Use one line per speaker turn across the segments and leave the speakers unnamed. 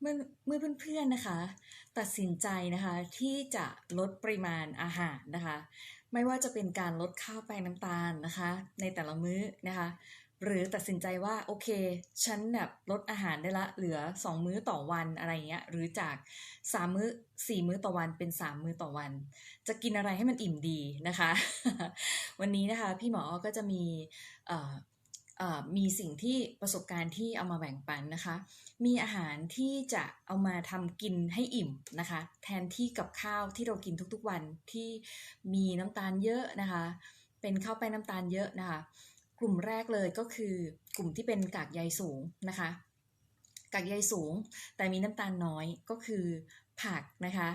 เมื่อเมื่อเพื่อนๆนะคะ ตัดสินใจนะคะที่จะลดปริมาณอาหารนะคะ ไม่ว่าจะเป็นการลดข้าวแป้งน้ำตาลนะคะ ในแต่ละมื้อนะคะ หรือตัดสินใจว่าโอเค ฉันแบบลดอาหารได้ละเหลือ 2 มื้อต่อวันอะไรเงี้ยหรือจาก 3 มื้อ 4 มื้อต่อวันเป็น 3 มื้อต่อวัน จะกินอะไรให้มันอิ่มดีนะคะ วันนี้นะคะพี่หมอก็จะมี มีสิ่งที่ประสบการณ์ที่เอามาแบ่งปันนะคะ มีอาหารที่จะเอามาทำกินให้อิ่มนะคะ แทนที่กับข้าวที่เรากินทุกๆวันที่มีน้ำตาลเยอะนะคะ เป็นข้าวแป้งน้ำตาลเยอะนะคะ กลุ่มแรกเลยก็คือกลุ่มที่เป็นกากใยสูงนะคะ กากใยสูงแต่มีน้ำตาลน้อยก็คือผักนะคะ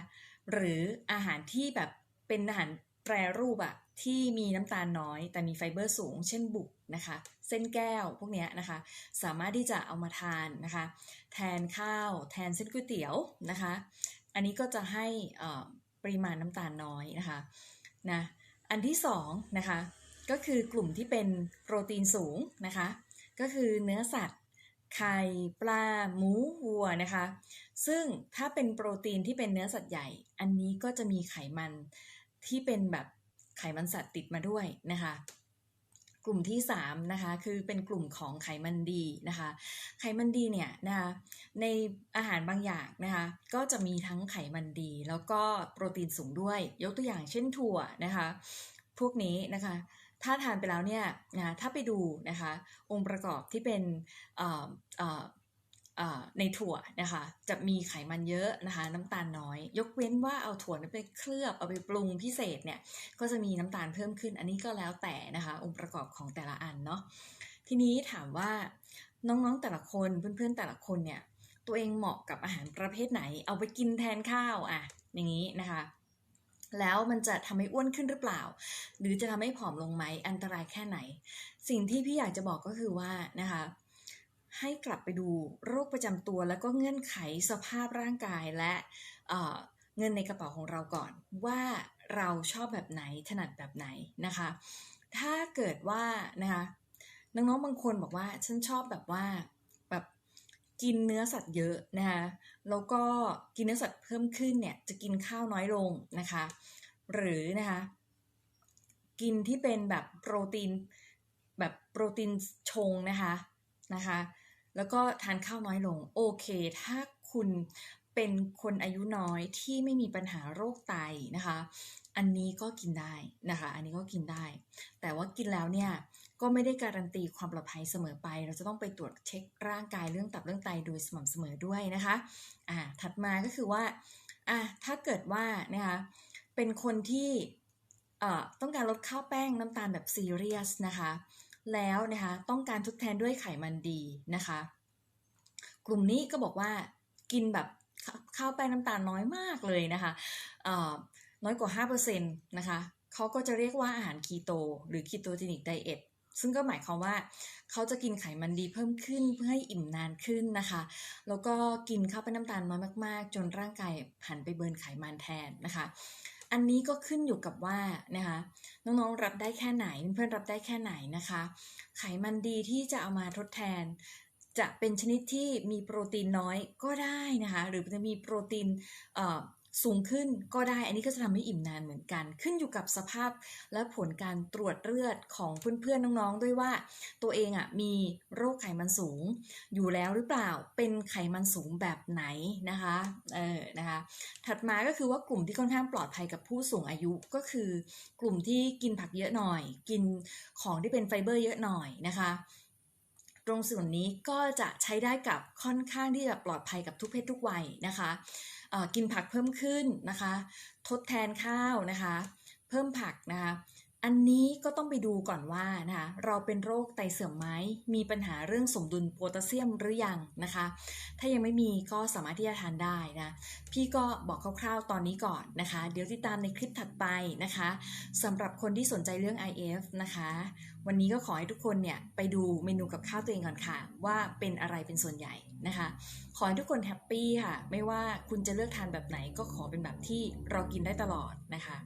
หรืออาหารที่แบบเป็นอาหาร แปรรูปอะที่มีน้ำตาลน้อย แต่มีไฟเบอร์สูง เช่นบุกนะคะ เส้นแก้วพวกนี้นะคะ สามารถที่จะเอามาทานนะคะ แทนข้าว แทนเส้นก๋วยเตี๋ยวนะคะ อันนี้ก็จะให้อ่อปริมาณน้ำตาลน้อยนะคะนะอันที่สองนะคะก็คือกลุ่มที่เป็นโปรตีนสูงนะคะ ก็คือเนื้อสัตว์ ไข่ปลาหมูวัวนะคะ ซึ่งถ้าเป็นโปรตีนที่เป็นเนื้อสัตว์ใหญ่ อันนี้ก็จะมีไขมัน ที่เป็นแบบไขมันสัตว์ติดมาด้วยนะคะ กลุ่มที่3นะคะคือเป็นกลุ่มของไขมันดีนะคะ ไขมันดีเนี่ยนะคะในอาหารบางอย่างนะคะก็จะมีทั้งไขมันดี แล้วก็โปรตีนสูงด้วย ยกตัวอย่างเช่นถั่วนะคะพวกนี้นะคะถ้าทานไปแล้วเนี่ยนะถ้าไปดูนะคะองค์ประกอบที่เป็น ในถั่วนะคะ จะมีไขมันเยอะนะคะ น้ำตาลน้อย ยกเว้นว่าเอาถั่วนั้นไปเคลือบเอาไปปรุงพิเศษเนี่ยก็จะมีน้ำตาลเพิ่มขึ้น อันนี้ก็แล้วแต่นะคะ องค์ประกอบของแต่ละอันเนาะทีนี้ถามว่าน้องๆแต่ละคนเพื่อนๆแต่ละคนเนี่ยตัวเองเหมาะกับอาหารประเภทไหน เอาไปกินแทนข้าวอะอย่างนี้นะคะ แล้วมันจะทำให้อ้วนขึ้นหรือเปล่า หรือจะทำให้ผอมลงไหมอันตรายแค่ไหน สิ่งที่พี่อยากจะบอกก็คือว่านะคะ ให้กลับไปดูโรคประจำตัว แล้วก็เงื่อนไขสภาพร่างกายและเเงินในกระเป๋าของเราก่อน ว่าเราชอบแบบไหนถนัดแบบไหนนะคะ ถ้าเกิดว่านะคะน้องๆบางคนบอกว่าฉันชอบแบบว่าแบบกินเนื้อสัตว์เยอะนะคะแล้วก็กินเนื้อสัตว์เพิ่มขึ้นเนี่ยจะกินข้าวน้อยลงนะคะ หรือนะคะกินที่เป็นแบบโปรตีนแบบโปรตีนชงนะคะนะคะ แล้วก็ทานข้าวน้อยลง โอเค ถ้าคุณเป็นคนอายุน้อยที่ไม่มีปัญหาโรคไตนะคะ อันนี้ก็กินได้นะคะ อันนี้ก็กินได้ แต่ว่ากินแล้วเนี่ยก็ไม่ได้การันตีความปลอดภัยเสมอไป เราจะต้องไปตรวจเช็คร่างกายเรื่องตับเรื่องไตโดยสม่ำเสมอด้วยนะคะ อ่า ถัดมาก็คือว่า อะถ้าเกิดว่านะคะ เป็นคนที่ เอ่อ ต้องการลดข้าวแป้งน้ำตาลแบบซีเรียสนะคะ แล้วนะคะต้องการทดแทนด้วยไขมันดีนะคะ กลุ่มนี้ก็บอกว่ากินแบบข้าวแป้งน้ำตาลน้อยมากเลยนะคะเอ่อน้อยกว่า 5%นะคะเขาก็จะเรียกว่าอาหารคีโต หรือคีโตเจนิกไดเอทซึ่งก็หมายความว่าเขาจะกินไขมันดีเพิ่มขึ้นเพื่อให้อิ่มนานขึ้นนะคะ แล้วก็กินข้าวแป้งน้ำตาลน้อยมากๆ จนร่างกายหันไปเบิร์นไขมันแทนนะคะ อันนี้ก็ขึ้นอยู่กับว่านะคะน้องๆรับได้แค่ไหนเพื่อนรับได้แค่ไหนนะคะ ไขมันดีที่จะเอามาทดแทน จะเป็นชนิดที่มีโปรตีนน้อยก็ได้นะคะ หรือจะมีโปรตีนเอ่อ สูงขึ้นก็ได้ อันนี้ก็จะทำให้อิ่มนานเหมือนกัน ขึ้นอยู่กับสภาพและผลการตรวจเลือดของเพื่อนๆน้องๆ ด้วยว่า ตัวเองอะมีโรคไขมันสูง อยู่แล้วหรือเปล่า เป็นไขมันสูงแบบไหนนะคะ เออ นะคะ ถัดมาก็คือว่ากลุ่มที่ค่อนข้างปลอดภัยกับผู้สูงอายุก็คือกลุ่มที่กินผักเยอะหน่อย กินของที่เป็นไฟเบอร์เยอะหน่อยนะคะ ตรงส่วนนี้ก็จะใช้ได้กับค่อนข้างที่จะปลอดภัยกับทุกเพศทุกวัยนะคะกินผักเพิ่มขึ้นนะคะ ทดแทนข้าวนะคะ เพิ่มผักนะคะ อันนี้ก็ต้องไปดูก่อนว่านะคะเราเป็นโรคไตเสื่อมไหมมีปัญหาเรื่องสมดุลโพแทสเซียมหรือยังนะคะ ถ้ายังไม่มีก็สามารถที่จะทานได้นะพี่ก็บอกคร่าวๆตอนนี้ก่อนนะคะ เดี๋ยวติดตามในคลิปถัดไปนะคะสำหรับคนที่สนใจเรื่อง IF นะคะ วันนี้ก็ขอให้ทุกคนเนี่ยไปดูเมนูกับข้าวตัวเองก่อนค่ะ ว่าเป็นอะไรเป็นส่วนใหญ่นะคะ ขอให้ทุกคนแฮปปี้ค่ะ ไม่ว่าคุณจะเลือกทานแบบไหนก็ขอเป็นแบบที่เรากินได้ตลอดนะคะ